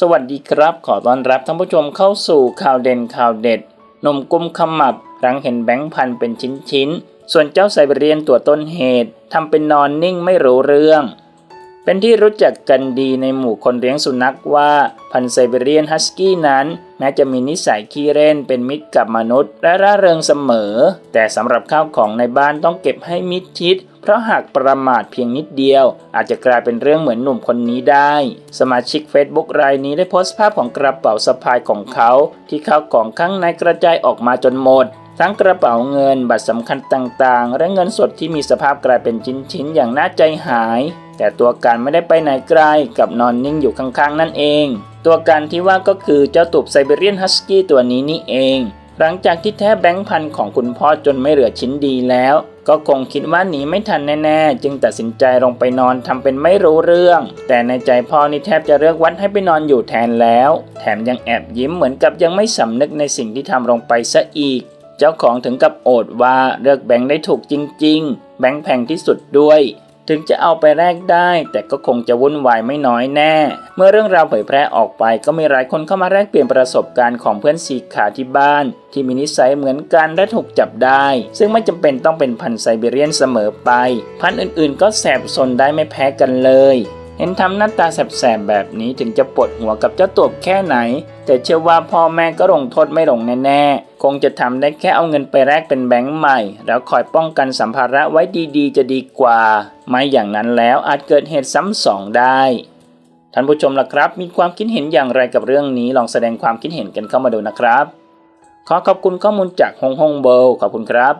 สวัสดีครับ ขอต้อนรับท่านผู้ชมเข้าสู่ข่าวเด่นข่าวเด็ด นมกุมขมับรังเห็นแบงค์พันเป็นชิ้นๆ ส่วนเจ้าไซเบเรียนตัวต้นเหตุทำเป็นนอนนิ่งไม่รู้เรื่อง เป็นที่รู้จักกันดีในหมู่คนเลี้ยงสุนัขว่าพันไซเบเรียนฮัสกี้นั้น แม้จะมีนิสัยขี้เล่นเป็นมิตรกับมนุษย์ และร่าเริงเสมอ แต่สำหรับข้าวของในบ้านต้องเก็บให้มิดชิด เพราะหากประมาทเพียงนิดเดียว อาจจะกลายเป็นเรื่องเหมือนหนุ่มคนนี้ได้ สมาชิก Facebook รายนี้ได้โพสต์ภาพของกระเป๋าสะพายของเขา ที่ข้าวของข้างในกระจายออกมาจนหมดทั้งกระเป๋าเงิน บัตรสำคัญต่างๆ และเงินสดที่มีสภาพกลายเป็นชิ้นๆ อย่างน่าใจหาย แต่ตัวการไม่ได้ไปไหนไกลกับนอนนิ่งอยู่ข้างๆนั่นเอง ตัวการที่ว่าก็คือเจ้าตูบไซเบเรียนฮัสกี้ตัวนี้นี่เอง หลังจากที่แท้แบงค์พันของคุณพ่อจนไม่เหลือชิ้นดีแล้ว ก็คงคิดว่าหนีไม่ทันแน่ๆ จึงตัดสินใจลงไปนอนทำเป็นไม่รู้เรื่อง แต่ในใจพ่อนี่แทบจะเลือกวัดให้ไปนอนอยู่แทนแล้ว แถมยังแอบยิ้มเหมือนกับยังไม่สำนึกในสิ่งที่ทำลงไปซะอีกเจ้าของถึงกับโอดว่าเลือกแบงค์ได้ถูกจริง ๆ แบงค์แพงที่สุดด้วย ถึงจะเอาไปแลกได้ แต่ก็คงจะวุ่นวายไม่น้อยแน่ เมื่อเรื่องราวเผยแพร่ออกไปก็มีหลายคนเข้ามาแลกเปลี่ยนประสบการณ์ของเพื่อนสีขาที่บ้าน ที่มีนิสัยเหมือนกันและถูกจับได้ ซึ่งไม่จำเป็นต้องเป็นพันธุ์ไซบีเรียนเสมอไป พันธุ์อื่นๆ ก็แสบสนได้ไม่แพ้กันเลย เห็นทำหน้าตาแสบๆแบบนี้ถึงจะปวดหัวกับเจ้าตัวแค่ไหน แต่เชื่อว่าพ่อแม่ก็ลงโทษไม่ลงแน่ๆ คงจะทำได้แค่เอาเงินไปแลกเป็นแบงค์ใหม่ แล้วคอยป้องกันสัมภาระไว้ดีๆ จะดีกว่า ไม่อย่างนั้นแล้วอาจเกิดเหตุซ้ำสองได้ท่านผู้ชมล่ะครับ มีความคิดเห็นอย่างไรกับเรื่องนี้ลองแสดงความคิดเห็นกันเข้ามาดูนะครับ ขอขอบคุณข้อมูลจากฮงฮงเบลขอบคุณครับ